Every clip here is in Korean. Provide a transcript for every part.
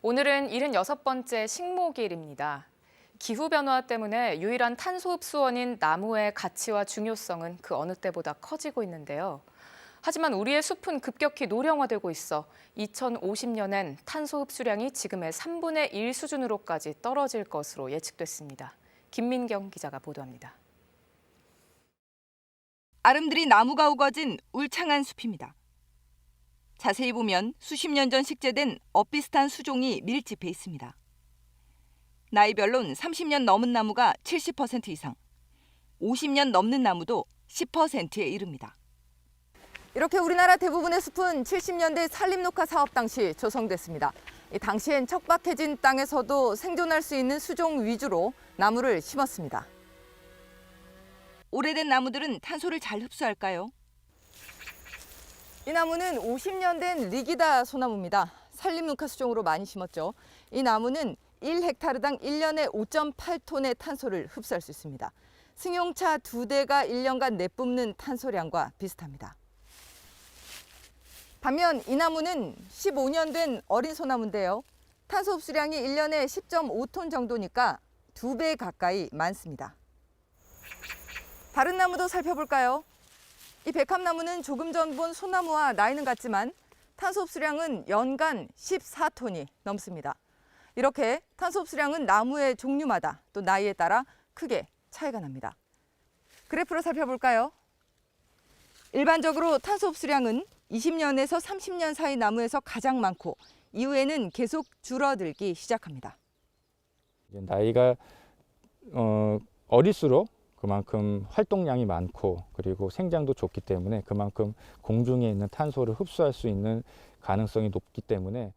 오늘은 76번째 식목일입니다. 기후변화 때문에 유일한 탄소 흡수원인 나무의 가치와 중요성은 그 어느 때보다 커지고 있는데요. 하지만 우리의 숲은 급격히 노령화되고 있어 2050년엔 탄소 흡수량이 지금의 3분의 1 수준으로까지 떨어질 것으로 예측됐습니다. 김민경 기자가 보도합니다. 아름드리 나무가 우거진 울창한 숲입니다. 자세히 보면 수십 년 전 식재된 엇비슷한 수종이 밀집해 있습니다. 나이별론 30년 넘은 나무가 70% 이상, 50년 넘는 나무도 10%에 이릅니다. 이렇게 우리나라 대부분의 숲은 70년대 산림녹화 사업 당시 조성됐습니다. 이 당시엔 척박해진 땅에서도 생존할 수 있는 수종 위주로 나무를 심었습니다. 오래된 나무들은 탄소를 잘 흡수할까요? 이 나무는 50년 된 리기다 소나무입니다. 산림녹화 수종으로 많이 심었죠. 이 나무는 1헥타르당 1년에 5.8톤의 탄소를 흡수할 수 있습니다. 승용차 두 대가 1년간 내뿜는 탄소량과 비슷합니다. 반면 이 나무는 15년 된 어린 소나무인데요. 탄소 흡수량이 1년에 10.5톤 정도니까 두 배 가까이 많습니다. 다른 나무도 살펴볼까요? 이 백합나무는 조금 전 본 소나무와 나이는 같지만 탄소 흡수량은 연간 14톤이 넘습니다. 이렇게 탄소 흡수량은 나무의 종류마다 또 나이에 따라 크게 차이가 납니다. 그래프로 살펴볼까요? 일반적으로 탄소 흡수량은 20년에서 30년 사이 나무에서 가장 많고 이후에는 계속 줄어들기 시작합니다. 나이가 어, 어릴수록 그만큼 활동량이 많고 그리고 생장도 좋기 때문에 그만큼 공중에 있는 탄소를 흡수할 수 있는 가능성이 높기 때문에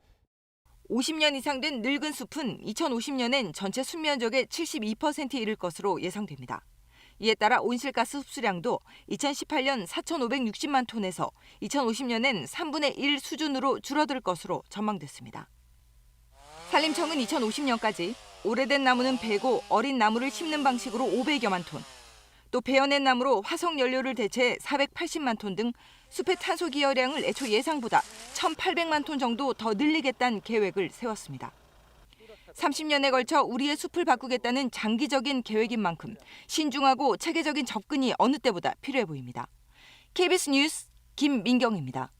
50년 이상 된 늙은 숲은 2050년엔 전체 숲면적의 72%에 이를 것으로 예상됩니다. 이에 따라 온실가스 흡수량도 2018년 4,560만 톤에서 2050년엔 3분의 1 수준으로 줄어들 것으로 전망됐습니다. 산림청은 2050년까지 오래된 나무는 베고 어린 나무를 심는 방식으로 500여만 톤, 또 베어낸 나무로 화석 연료를 대체해 480만 톤 등 숲의 탄소 기여량을 애초 예상보다 1,800만 톤 정도 더 늘리겠다는 계획을 세웠습니다. 30년에 걸쳐 우리의 숲을 바꾸겠다는 장기적인 계획인 만큼 신중하고 체계적인 접근이 어느 때보다 필요해 보입니다. KBS 뉴스 김민경입니다.